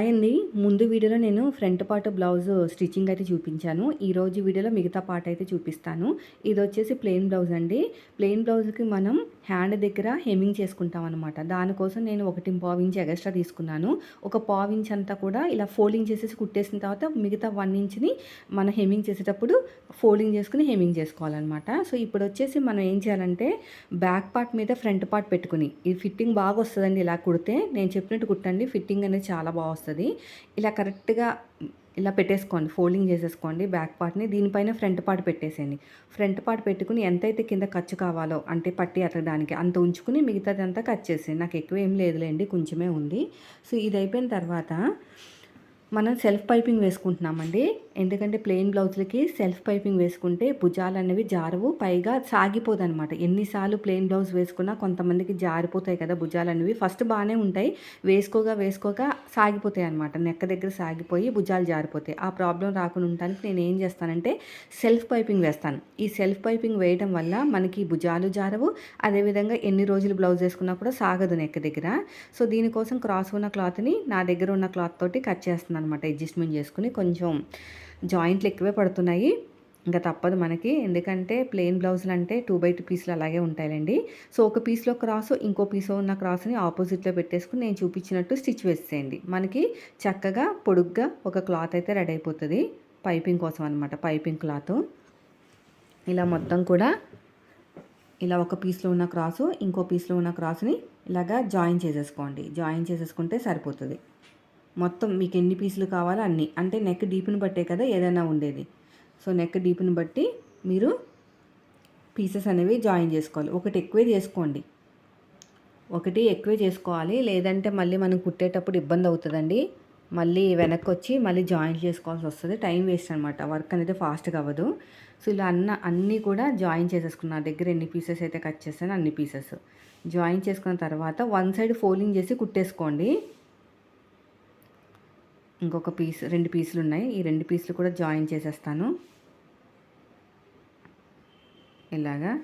Hi అండి. ముందు వీడియోలో నేను ఫ్రంట్ పార్ట్ బ్లౌజ్ స్టిచ్చింగ్ అయితే చూపించాను. ఈరోజు వీడియోలో మిగతా పార్ట్ అయితే చూపిస్తాను. ఇది వచ్చేసి ప్లెయిన్ బ్లౌజ్ అండి. ప్లెయిన్ బ్లౌజ్కి మనం హ్యాండ్ దగ్గర హెమ్మింగ్ చేసుకుంటాం అనమాట దానికోసం నేను ఒకటి పావు ఇంచ్ ఎక్స్ట్రా తీసుకున్నాను. ఒక పావు ఇంచ్ అంతా కూడా ఇలా ఫోల్డింగ్ చేసేసి కుట్టేసిన తర్వాత మిగతా వన్ ఇంచ్ని మనం హెమ్మింగ్ చేసేటప్పుడు ఫోల్డింగ్ చేసుకుని హెమ్మింగ్ చేసుకోవాలన్నమాట. సో ఇప్పుడు వచ్చేసి మనం ఏం చేయాలంటే బ్యాక్ పార్ట్ మీద ఫ్రంట్ పార్ట్ పెట్టుకుని ఈ ఫిట్టింగ్ బాగా వస్తుందండి ఇలా కుడితే. నేను చెప్పినట్టు కుట్టండి. ఫిట్టింగ్ అనేది చాలా బాగా వస్తుంది. ఇలా కరెక్ట్గా ఇలా పెట్టేసుకోండి. ఫోల్డింగ్ చేసేసుకోండి బ్యాక్ పార్ట్ని. దీనిపైన ఫ్రంట్ పార్ట్ పెట్టేసేయండి. ఫ్రంట్ పార్ట్ పెట్టుకుని ఎంతైతే కింద ఖర్చు కావాలో అంటే పట్టి అతకడానికి అంత ఉంచుకుని మిగతాది అంతా కట్ చేసేయండి. నాకు ఎక్కువ ఏం లేదులేండి కొంచెమే ఉంది. సో ఇది అయిపోయిన తర్వాత మనం సెల్ఫ్ పైపింగ్ వేసుకుంటున్నామండి. ఎందుకంటే ప్లెయిన్ బ్లౌజ్లకి సెల్ఫ్ పైపింగ్ వేసుకుంటే భుజాలు అనేవి జారవు పైగా సాగిపోదు అనమాట ఎన్నిసార్లు ప్లెయిన్ బ్లౌజ్ వేసుకున్నా కొంతమందికి జారిపోతాయి కదా భుజాలు అనేవి ఫస్ట్ బాగానే ఉంటాయి. వేసుకోగా వేసుకోగా సాగిపోతాయి అనమాట నెక్క దగ్గర సాగిపోయి భుజాలు జారిపోతాయి. ఆ ప్రాబ్లం రాకుండా ఉండడానికి నేను ఏం చేస్తానంటే సెల్ఫ్ పైపింగ్ వేస్తాను. ఈ సెల్ఫ్ పైపింగ్ వేయడం వల్ల మనకి భుజాలు జారవు. అదేవిధంగా ఎన్ని రోజులు బ్లౌజ్ వేసుకున్నా కూడా సాగదు నెక్క దగ్గర. సో దీనికోసం క్రాస్ ఉన్న క్లాత్ని నా దగ్గర ఉన్న క్లాత్ తోటి కట్ చేస్తున్నాను. అనమాట అడ్జస్ట్మెంట్ చేసుకుని కొంచెం జాయింట్లు ఎక్కువే పడుతున్నాయి. ఇంకా తప్పదు మనకి. ఎందుకంటే ప్లెయిన్ బ్లౌజులు అంటే టూ బై టూ పీసులు అలాగే ఉంటాయండి సో ఒక పీస్లో క్రాస్ ఇంకో పీస్లో ఉన్న క్రాస్ని ఆపోజిట్లో పెట్టేసుకుని నేను చూపించినట్టు స్టిచ్ వేసేయండి. మనకి చక్కగా పొడుగ్గా ఒక క్లాత్ అయితే రెడీ అయిపోతుంది. పైపింగ్ కోసం అనమాట పైపింగ్ క్లాత్. ఇలా మొత్తం కూడా ఇలా ఒక పీస్లో ఉన్న క్రాసు ఇంకో పీస్లో ఉన్న క్రాస్ని ఇలాగా జాయిన్ చేసేసుకోండి. జాయిన్ చేసేసుకుంటే సరిపోతుంది. మొత్తం మీకు ఎన్ని పీసులు కావాలో అన్ని. అంటే నెక్ డీప్ని బట్టే కదా ఏదైనా ఉండేది. సో నెక్ డీప్ని బట్టి మీరు పీసెస్ అనేవి జాయిన్ చేసుకోవాలి. ఒకటి ఎక్కువే చేసుకోండి. ఒకటి ఎక్కువే చేసుకోవాలి. లేదంటే మళ్ళీ మనం కుట్టేటప్పుడు ఇబ్బంది అవుతుందండి. మళ్ళీ వెనక్కి వచ్చి మళ్ళీ జాయిన్ చేసుకోవాల్సి వస్తుంది. టైం వేస్ట్ అనమాట వర్క్ అనేది ఫాస్ట్గా అవ్వదు. సో ఇలా అన్న అన్నీ కూడా జాయిన్ చేసేసుకున్న. నా దగ్గర ఎన్ని పీసెస్ అయితే కట్ చేస్తానో అన్ని పీసెస్ జాయిన్ చేసుకున్న తర్వాత వన్ సైడ్ ఫోల్డింగ్ చేసి కుట్టేసుకోండి. ఇంకొక పీస్ రెండు పీసులు ఉన్నాయి ఈ రెండు పీసులు కూడా జాయిన్ చేసేస్తాను. ఇలాగా.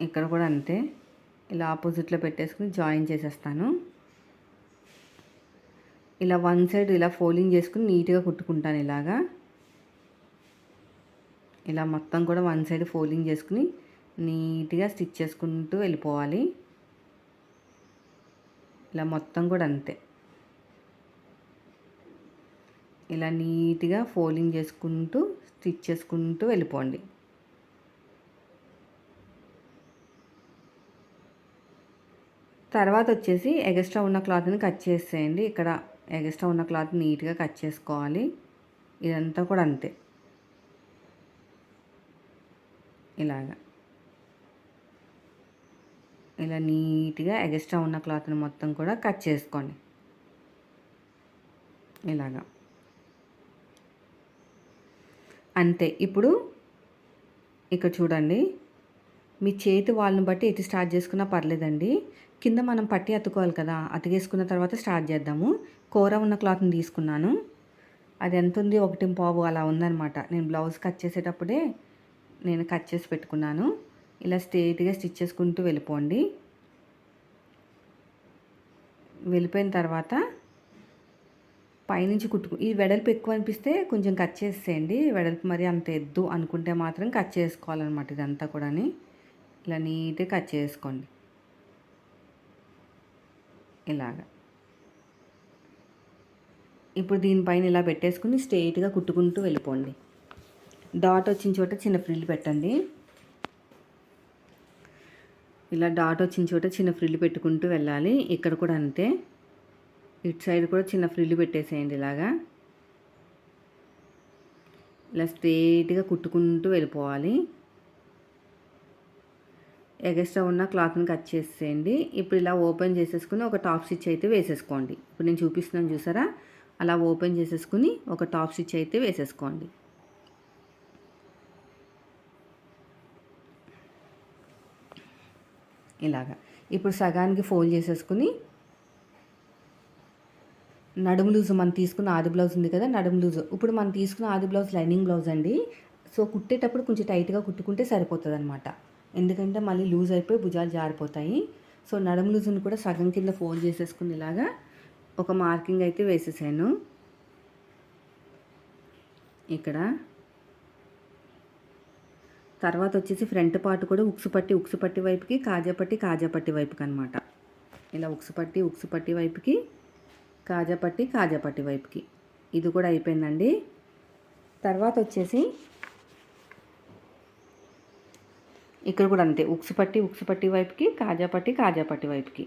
ఇక్కడ కూడా అంతే. ఇలా ఆపోజిట్లో పెట్టేసుకుని జాయిన్ చేసేస్తాను. ఇలా వన్ సైడ్ ఇలా ఫోల్డింగ్ చేసుకుని నీట్గా కుట్టుకుంటాను ఇలాగా. ఇలా మొత్తం కూడా వన్ సైడ్ ఫోల్డింగ్ చేసుకుని నీట్గా స్టిచ్ చేసుకుంటూ వెళ్ళిపోవాలి. ఇలా మొత్తం కూడా అంతే. ఇలా నీట్గా ఫోల్డింగ్ చేసుకుంటూ స్టిచ్ చేసుకుంటూ వెళ్ళిపోండి. తర్వాత వచ్చేసి ఎగస్ట్రా ఉన్న క్లాత్ని కట్ చేసేయండి. ఇక్కడ ఎగస్ట్రా ఉన్న క్లాత్ నీట్గా కట్ చేసుకోవాలి. ఇదంతా కూడా అంతే. ఇలాగా. ఇలా నీట్గా ఎగస్ట్రా ఉన్న క్లాత్ని మొత్తం కూడా కట్ చేసుకోండి. ఇలాగా. అంతే. ఇప్పుడు ఇక్కడ చూడండి. మీ చేతి వాళ్ళని బట్టి ఎటు స్టార్ట్ చేసుకున్నా పర్లేదండి. కింద మనం పట్టి అతుకోవాలి కదా అతికేసుకున్న తర్వాత స్టార్ట్ చేద్దాము. కూర ఉన్న క్లాత్ని తీసుకున్నాను. అది ఎంత ఉంది? ఒకటి పావు అలా ఉందనమాట నేను బ్లౌజ్ కట్ చేసేటప్పుడే నేను కట్ చేసి పెట్టుకున్నాను. ఇలా స్ట్రేట్గా స్టిచ్ చేసుకుంటూ వెళ్ళిపోండి. వెళ్ళిపోయిన తర్వాత పైనుంచి కుట్టుకు ఈ వెడల్పు ఎక్కువ అనిపిస్తే కొంచెం కట్ చేసేయండి. వెడల్పు మరి అంత ఎద్దు అనుకుంటే మాత్రం కట్ చేసుకోవాలన్నమాట ఇదంతా కూడా ఇలా నీట్గా కట్ చేసుకోండి. ఇలాగా. ఇప్పుడు దీనిపైన ఇలా పెట్టేసుకుని స్ట్రెయిట్గా కుట్టుకుంటూ వెళ్ళిపోండి. డాట్ వచ్చిన చోట చిన్న ఫ్రిల్ పెట్టండి. ఇలా డాట్ వచ్చిన చోట చిన్న ఫ్రిల్ పెట్టుకుంటూ వెళ్ళాలి. ఇక్కడ కూడా అంతే. ఇటు సైడ్ కూడా చిన్న ఫ్రిల్ పెట్టేసేయండి ఇలాగా. ఇలా స్ట్రేట్గా కుట్టుకుంటూ వెళ్ళిపోవాలి. ఎగస్ట్రా ఉన్న క్లాత్ని కట్ చేసేయండి ఇప్పుడు ఇలా ఓపెన్ చేసేసుకుని ఒక టాప్ స్టిచ్ అయితే వేసేసుకోండి. ఇప్పుడు నేను చూపిస్తున్నాను చూసారా? అలా ఓపెన్ చేసేసుకుని ఒక టాప్ స్టిచ్ అయితే వేసేసుకోండి. ఇలాగా. ఇప్పుడు సగానికి ఫోల్డ్ చేసేసుకుని నడుము లూజ్ మనం తీసుకున్న ఆది బ్లౌజ్ ఉంది కదా నడుము లూజ్. ఇప్పుడు మనం తీసుకున్న ఆది బ్లౌజ్ లైనింగ్ బ్లౌజ్ అండి. సో కుట్టేటప్పుడు కొంచెం టైట్గా కుట్టుకుంటే సరిపోతుంది అనమాట ఎందుకంటే మళ్ళీ లూజ్ అయిపోయి భుజాలు జారిపోతాయి. సో నడుము లూజుని కూడా సగం కింద ఫోల్డ్ చేసేసుకుని ఇలాగా ఒక మార్కింగ్ అయితే వేసేసాను. ఇక్కడ తర్వాత వచ్చేసి ఫ్రంట్ పార్ట్ కూడా ఉక్సుపట్టి ఉక్సుపట్టి వైపుకి కాజాపట్టి కాజాపట్టి వైపుకి అనమాట ఇలా ఉక్సుపట్టి ఉక్సుపట్టి వైపుకి కాజాపట్టి కాజాపట్టి వైపుకి. ఇది కూడా అయిపోయిందండి. తర్వాత వచ్చేసి ఇక్కడ కూడా అంతే. ఉక్సుపట్టి ఉక్సుపట్టి వైపుకి కాజాపట్టి కాజాపట్టి వైపుకి.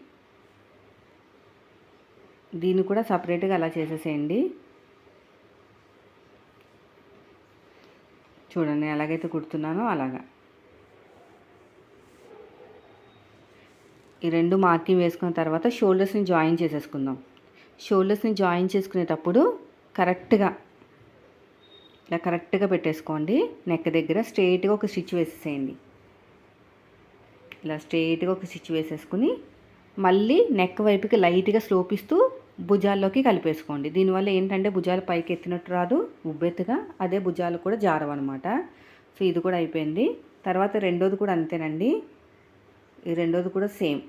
దీన్ని కూడా సపరేట్గా అలా చేసేసేయండి. చూడండి ఎలాగైతే కుడుతున్నానో అలాగా. ఈ రెండు మార్కింగ్ వేసుకున్న తర్వాత షోల్డర్స్ని జాయిన్ చేసేసుకుందాం. షోల్డర్స్ని జాయిన్ చేసుకునేటప్పుడు కరెక్ట్గా ఇలా కరెక్ట్గా పెట్టేసుకోండి. నెక్ దగ్గర స్ట్రైట్గా ఒక స్టిచ్ వేసేసేయండి. ఇలా స్ట్రైట్గా ఒక స్టిచ్ వేసేసుకుని మళ్ళీ నెక్ వైపుకి లైట్గా స్లోపిస్తూ భుజాల్లోకి కలిపేసుకోండి. దీనివల్ల ఏంటంటే భుజాలు పైకి ఎత్తినట్టు రాదు ఉబ్బెత్తుగా అదే భుజాలు కూడా జారవన్నమాట సో ఇది కూడా అయిపోయింది. తర్వాత రెండోది కూడా అంతేనండి. ఈ రెండోది కూడా సేమ్.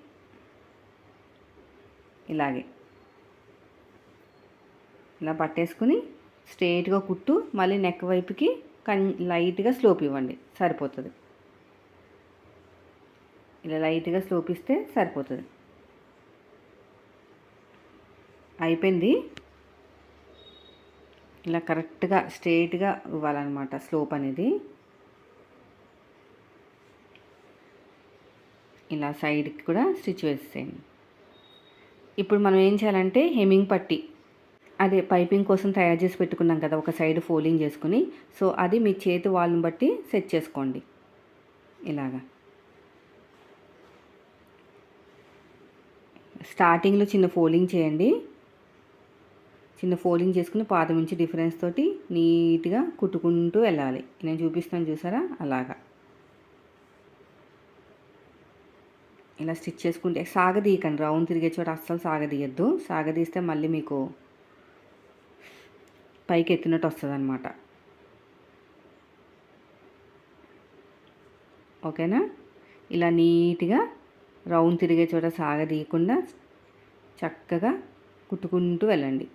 ఇలాగే. ఇలా పట్టేసుకుని స్ట్రేట్గా కుట్టు మళ్ళీ నెక్ వైపుకి కన్ లైట్గా స్లోప్ ఇవ్వండి. సరిపోతుంది. ఇలా లైట్గా స్లోప్ ఇస్తే సరిపోతుంది. అయిపోయింది. ఇలా కరెక్ట్గా స్ట్రేట్గా ఇవ్వాలన్నమాట స్లోప్ అనేది. ఇలా సైడ్కి కూడా స్టిచ్ వేసేయండి. ఇప్పుడు మనం ఏం చేయాలంటే హెమింగ్ పట్టి అదే పైపింగ్ కోసం తయారు చేసి పెట్టుకున్నాం కదా ఒక సైడ్ ఫోల్డింగ్ చేసుకుని సో అది మీ చేతి వాళ్ళని బట్టి సెట్ చేసుకోండి. ఇలాగా. స్టార్టింగ్లో చిన్న ఫోల్డింగ్ చేయండి. చిన్న ఫోల్డింగ్ చేసుకుని పాదం నుంచి డిఫరెన్స్ తోటి నీట్గా కుట్టుకుంటూ వెళ్ళాలి. నేను చూపిస్తాను చూసారా? అలాగా. ఇలా స్టిచ్ చేసుకుంటే సాగదీయకండి. రౌండ్ తిరిగే చోట అస్సలు సాగదీయద్దు. సాగదీస్తే మళ్ళీ మీకు పైకి ఎత్తినట్టు వస్తుంది అనమాట ఓకేనా? ఇలా నీట్గా రౌండ్ తిరిగే చోట సాగదీయకుండా చక్కగా కుట్టుకుంటూ వెళ్ళండి.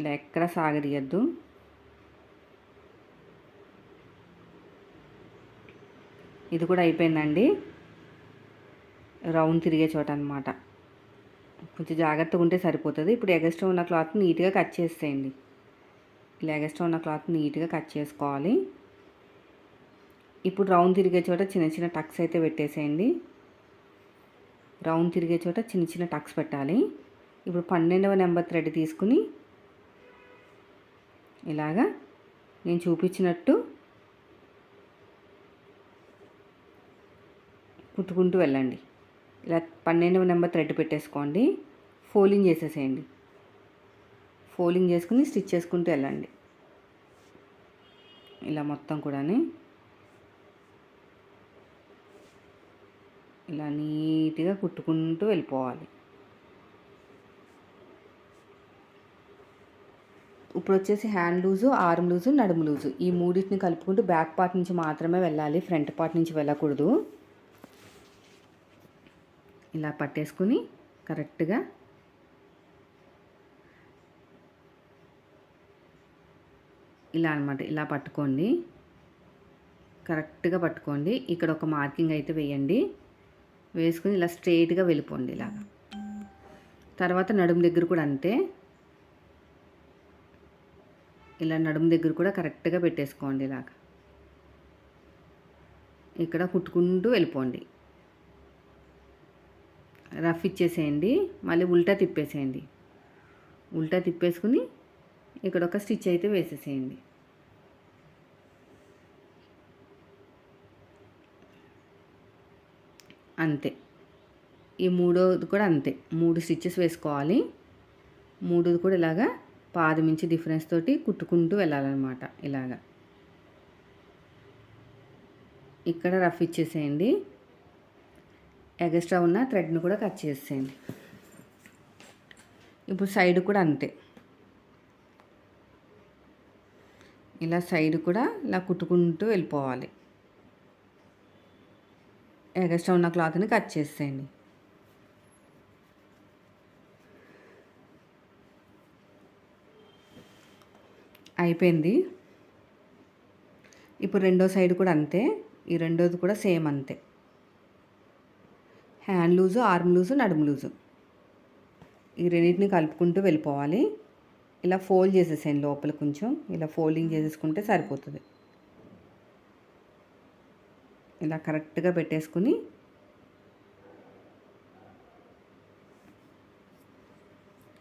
ఇలా ఎక్కడ సాగదీయద్దు. ఇది కూడా అయిపోయిందండి. రౌండ్ తిరిగే చోట అనమాట కొంచెం జాగ్రత్తగా ఉంటే సరిపోతుంది. ఇప్పుడు ఎగస్ట్రా ఉన్న క్లాత్ నీట్గా కట్ చేసేయండి. ఇలా ఎగస్ట్రా ఉన్న క్లాత్ నీట్గా కట్ చేసుకోవాలి. ఇప్పుడు రౌండ్ తిరిగే చోట చిన్న చిన్న టక్స్ అయితే పెట్టేసేయండి. రౌండ్ తిరిగే చోట చిన్న చిన్న టక్స్ పెట్టాలి. ఇప్పుడు పన్నెండవ నెంబర్ థ్రెడ్ తీసుకుని ఇలాగా నేను చూపించినట్టు కుట్టుకుంటూ వెళ్ళండి. ఇలా పన్నెండవ నెంబర్ థ్రెడ్ పెట్టేసుకోండి. ఫోలింగ్ చేసేసేయండి. ఫోలింగ్ చేసుకుని స్టిచ్ చేసుకుంటూ వెళ్ళండి. ఇలా మొత్తం కూడా ఇలా నీట్గా కుట్టుకుంటూ వెళ్ళిపోవాలి. ఇప్పుడు వచ్చేసి హ్యాండ్ లూజు ఆర్మ్ లూజు నడుము లూజు. ఈ మూడింటిని కలుపుకుంటూ బ్యాక్ పార్ట్ నుంచి మాత్రమే వెళ్ళాలి. ఫ్రంట్ పార్ట్ నుంచి వెళ్ళకూడదు. ఇలా పట్టేసుకుని కరెక్ట్గా ఇలా అనమాట ఇలా పట్టుకోండి. కరెక్ట్గా పట్టుకోండి. ఇక్కడ ఒక మార్కింగ్ అయితే వేయండి. వేసుకుని ఇలా స్ట్రైట్గా వెళ్ళిపోండి ఇలాగా. తర్వాత నడుము దగ్గర కూడా అంతే. ఇలా నడుము దగ్గర కూడా కరెక్ట్గా పెట్టేసుకోండి ఇలాగా. ఇక్కడ కుట్టుకుంటూ వెళ్ళిపోండి. రఫ్ ఇచ్చేసేయండి. మళ్ళీ ఉల్టా తిప్పేసేయండి. ఉల్టా తిప్పేసుకుని ఇక్కడ ఒక స్టిచ్ అయితే వేసేసేయండి. అంతే. ఈ మూడోది కూడా అంతే. మూడు స్టిచ్చెస్ వేసుకోవాలి. మూడోది కూడా ఇలాగా పాదమించి డిఫరెన్స్ తోటి కుట్టుకుంటూ వెళ్ళాలన్నమాట ఇలాగా. ఇక్కడ రఫ్ ఇచ్చేసేయండి. ఎగస్ట్రా ఉన్న థ్రెడ్ని కూడా కట్ చేసేయండి ఇప్పుడు సైడ్ కూడా అంతే. ఇలా సైడ్ కూడా ఇలా కుట్టుకుంటూ వెళ్ళిపోవాలి. ఎగస్ట్రా ఉన్న క్లాత్ని కట్ చేసేయండి అయిపోయింది. ఇప్పుడు రెండో సైడ్ కూడా అంతే. ఈ రెండోది కూడా సేమ్ అంతే. హ్యాండ్ లూజు ఆర్మ్ లూజు నడుము లూజు. ఈ రెండింటిని కలుపుకుంటూ వెళ్ళిపోవాలి. ఇలా ఫోల్డ్ చేసేసేయండి లోపల కొంచెం. ఇలా ఫోల్డింగ్ చేసేసుకుంటే సరిపోతుంది. ఇలా కరెక్ట్గా పెట్టేసుకుని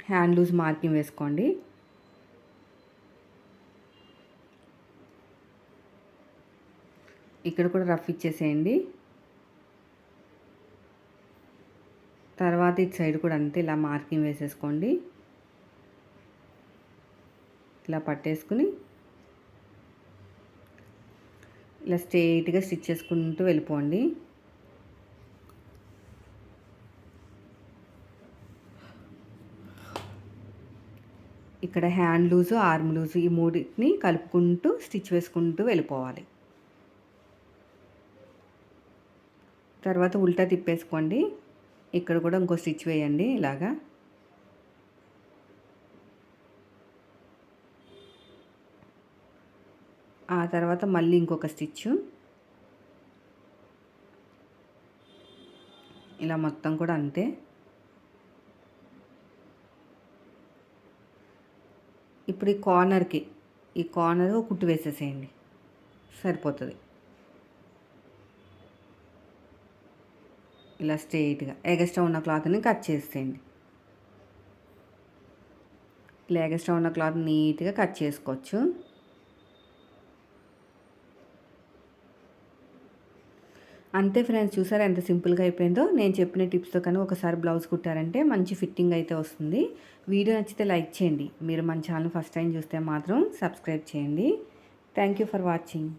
హ్యాండ్ లూజ్ మార్కింగ్ వేసుకోండి. ఇక్కడ కూడా రఫ్ ఇచ్చేసేయండి. తర్వాత ఇటు సైడ్ కూడా అంతే ఇలా మార్కింగ్ వేసేసుకోండి. ఇలా పట్టేసుకుని ఇలా స్ట్రెయిట్గా స్టిచ్ చేసుకుంటూ వెళ్ళిపోండి. ఇక్కడ హ్యాండ్ లూజు ఆర్మ్ లూజు ఈ మూడింటిని కలుపుకుంటూ స్టిచ్ వేసుకుంటూ వెళ్ళిపోవాలి. తర్వాత ఉల్టా తిప్పేసుకోండి. ఇక్కడ కూడా ఇంకో స్టిచ్ వేయండి ఇలాగా. ఆ తర్వాత మళ్ళీ ఇంకొక స్టిచ్. ఇలా మొత్తం కూడా అంతే. ఇప్పుడు ఈ కార్నర్కి ఈ కార్నర్ కుట్టు వేసేసేయండి. సరిపోతుంది. ఇలా స్ట్రెయిట్గా ఎగస్ట్రా ఉన్న క్లాత్ని కట్ చేసేయండి. ఇలా ఎగస్ట్రా ఉన్న క్లాత్ నీట్గా కట్ చేసుకోవచ్చు. అంతే ఫ్రెండ్స్ చూసారా ఎంత సింపుల్గా అయిపోయిందో? నేను చెప్పిన టిప్స్తో కానీ ఒకసారి బ్లౌజ్ కుట్టారంటే మంచి ఫిట్టింగ్ అయితే వస్తుంది. వీడియో నచ్చితే లైక్ చేయండి. మీరు మన ఛానల్ ఫస్ట్ టైం చూస్తే మాత్రం సబ్స్క్రైబ్ చేయండి. Thank you for watching.